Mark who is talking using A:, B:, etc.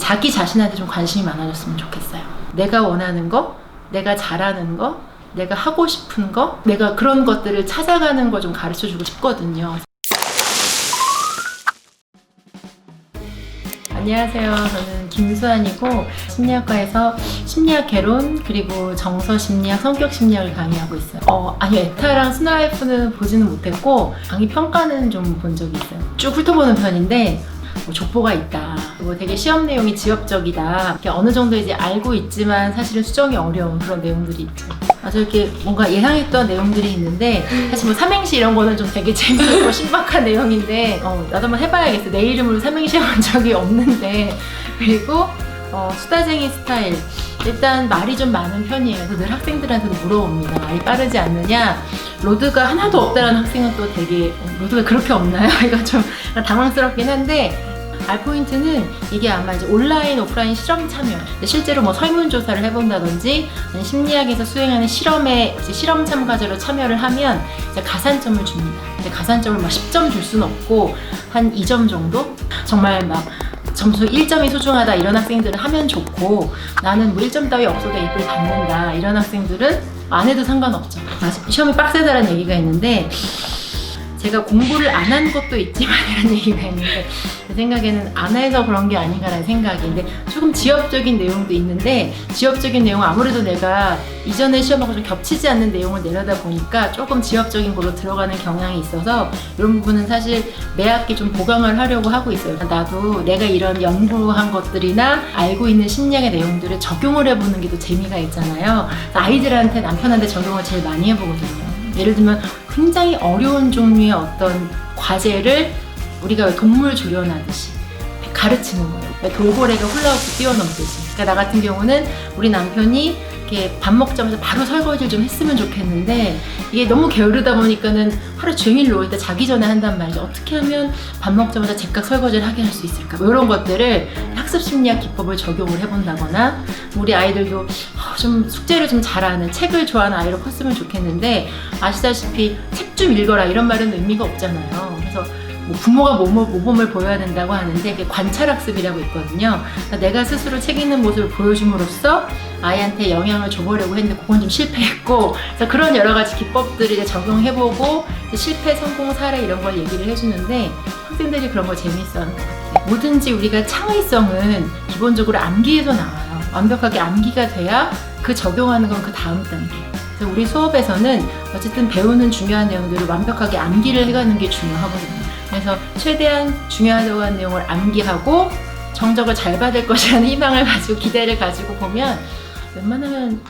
A: 자기 자신한테 좀 관심이 많아졌으면 좋겠어요. 내가 원하는 거, 내가 잘하는 거, 내가 하고 싶은 거, 내가 그런 것들을 찾아가는 거좀 가르쳐 주고 싶거든요. 안녕하세요. 저는 김수환이고 심리학과에서 심리학 개론 그리고 정서 심리학, 성격 심리학을 강의하고 있어요. 어, 아니 에타랑 스나이프는 보지는 못했고 강의 평가는 좀 본 적이 있어요. 쭉 훑어보는 편인데 뭐 족보가 있다. 뭐 되게 시험 내용이 지엽적이다. 이렇게 어느 정도 이제 알고 있지만 사실은 수정이 어려운 그런 내용들이 있죠. 아주 이렇게 뭔가 예상했던 내용들이 있는데 사실 뭐 삼행시 이런 거는 좀 되게 재미있고 신박한 내용인데 어, 나도 한번 해봐야겠어. 내 이름으로 삼행시 해본 적이 없는데 그리고 어, 수다쟁이 스타일 일단 말이 좀 많은 편이에요. 그래서 늘 학생들한테도 물어봅니다. 말이 빠르지 않느냐? 로드가 하나도 없다라는 학생은 또 되게 어, 로드가 그렇게 없나요? 이거 좀 당황스럽긴 한데 알 포인트는 이게 아마 이제 온라인, 오프라인 실험 참여. 실제로 뭐 설문조사를 해본다든지 심리학에서 수행하는 실험에 실험 참가자로 참여를 하면 가산점을 줍니다. 가산점을 막 10점 줄 수는 없고 한 2점 정도? 정말 막 점수 1점이 소중하다 이런 학생들은 하면 좋고 나는 뭐 1점 따위 없어도 A를 받는다 이런 학생들은 안 해도 상관없죠. 시험이 빡세다라는 얘기가 있는데 제가 공부를 안 한 것도 있지만 이런 얘기가 있는데 제 생각에는 안 해서 그런 게 아닌가라는 생각인데 조금 지엽적인 내용도 있는데 지엽적인 내용은 아무래도 내가 이전에 시험하고 좀 겹치지 않는 내용을 내려다 보니까 조금 지엽적인 걸로 들어가는 경향이 있어서 이런 부분은 사실 매 학기 좀 보강을 하려고 하고 있어요. 나도 내가 이런 연구한 것들이나 알고 있는 심리학의 내용들을 적용을 해보는 게 또 재미가 있잖아요. 아이들한테 남편한테 적용을 제일 많이 해보거든요. 예를 들면 굉장히 어려운 종류의 어떤 과제를 우리가 왜 동물 조련하듯이 가르치는 거예요. 왜 돌고래가 훌라후프 뛰어넘듯이. 그러니까 나 같은 경우는 우리 남편이 이렇게 밥 먹자마자 바로 설거지를 좀 했으면 좋겠는데 이게 너무 게으르다 보니까는 하루 종일 누워있다 자기 전에 한단 말이죠. 어떻게 하면 밥 먹자마자 제깍 설거지를 하게 할 수 있을까? 뭐 이런 것들을 학습 심리학 기법을 적용을 해본다거나 우리 아이들도 어, 좀 숙제를 좀 잘하는 책을 좋아하는 아이로 컸으면 좋겠는데 아시다시피 책 좀 읽어라 이런 말은 의미가 없잖아요. 그래서 뭐 부모가 모모- 모범을 보여야 된다고 하는데 그게 관찰학습이라고 있거든요. 그러니까 내가 스스로 책 읽는 모습을 보여줌으로써 아이한테 영향을 줘보려고 했는데 그건 좀 실패했고 그래서 그런 여러 가지 기법들을 이제 적용해보고 이제 실패, 성공 사례 이런 걸 얘기를 해주는데 학생들이 그런 걸 재미있어하는 것 같아요. 뭐든지 우리가 창의성은 기본적으로 암기에서 나와요. 완벽하게 암기가 돼야 그 적용하는 건 그 다음 단계. 그래서 우리 수업에서는 어쨌든 배우는 중요한 내용들을 완벽하게 암기를 해가는 게 중요하거든요. 그래서 최대한 중요하다고 하는 내용을 암기하고 정적을 잘 받을 것이라는 희망을 가지고 기대를 가지고 보면 웬만하면